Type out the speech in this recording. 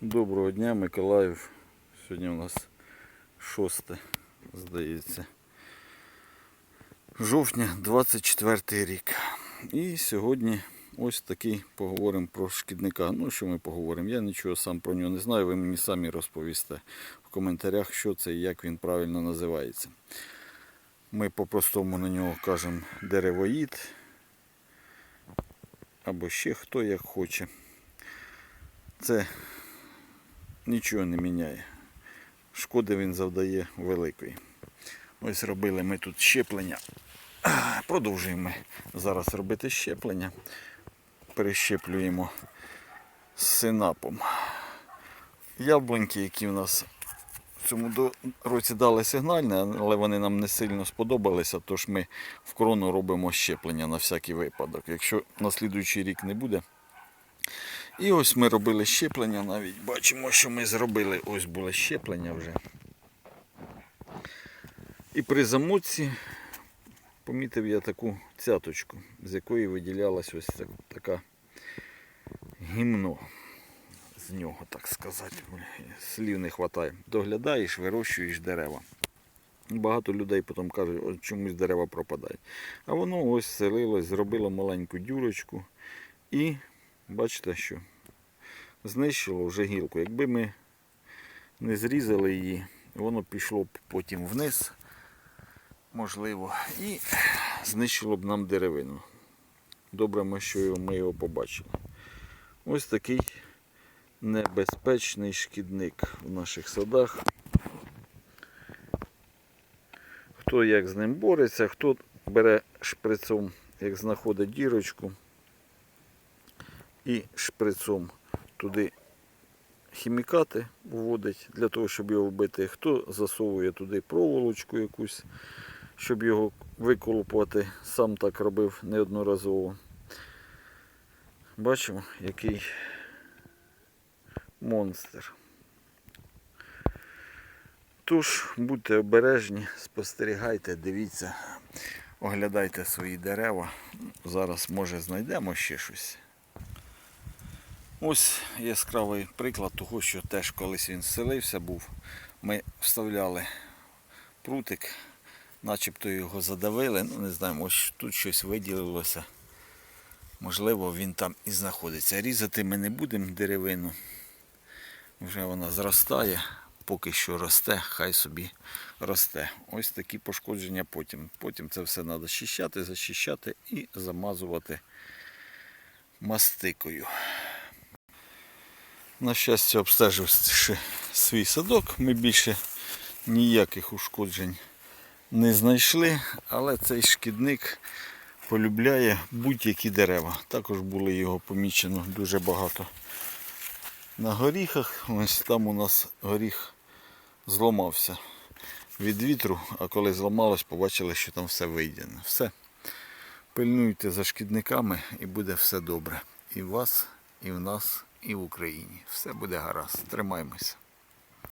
Доброго дня, Миколаїв. Сьогодні у нас 6, здається, жовтня 24 рік. І сьогодні ось такий поговоримо про шкідника. Ну, що ми поговоримо? Я нічого сам про нього не знаю. Ви мені самі розповісте в коментарях, що це і як він правильно називається. Ми по-простому на нього кажемо деревоїд. Або ще хто як хоче. Це нічого не міняє. Шкоди він завдає великої. Ось робили ми тут щеплення. Продовжуємо зараз робити щеплення. Перещеплюємо синапом. Яблуньки, які в нас в цьому році дали сигнальне, але вони нам не сильно сподобалися, тож ми в крону робимо щеплення на всякий випадок. Якщо на слідуючий рік не буде, і ось ми робили щеплення навіть. Бачимо, що ми зробили. Ось було щеплення вже. І при замутці помітив я таку цяточку, з якої виділялась ось так- така гімно. З нього, так сказати. Слів не вистачає. Доглядаєш, вирощуєш дерева. Багато людей потім кажуть, от чомусь дерева пропадають. А воно ось селилось, зробило маленьку дюрочку і бачите, що знищило вже гілку. Якби ми не зрізали її, воно пішло б потім вниз, можливо, і знищило б нам деревину. Добре, що ми його побачили. Ось такий небезпечний шкідник в наших садах. Хто як з ним бореться, хто бере шприцом, як знаходить дірочку, і шприцом туди хімікати вводить для того, щоб його вбити. Хто засовує туди проволочку якусь, щоб його виколупувати. Сам так робив неодноразово. Бачимо, який монстр. Тож, будьте обережні, спостерігайте, дивіться, оглядайте свої дерева. Зараз, може, знайдемо ще щось. Ось яскравий приклад того, що теж колись він зселився був. Ми вставляли прутик, начебто його задавили. Ну, не знаю, ось тут щось виділилося. Можливо, він там і знаходиться. Різати ми не будемо деревину. Вже вона зростає, поки що росте, хай собі росте. Ось такі пошкодження потім. Потім це все треба щищати, защищати і замазувати мастикою. На щастя, обстеживши свій садок, ми більше ніяких ушкоджень не знайшли, але цей шкідник полюбляє будь-які дерева. Також було його помічено дуже багато на горіхах. Ось там у нас горіх зламався від вітру, а коли зламалось, побачили, що там все вийдено. Все. Пильнуйте за шкідниками і буде все добре. І в вас, і в нас, і в Україні. Все буде гаразд. Тримаймося.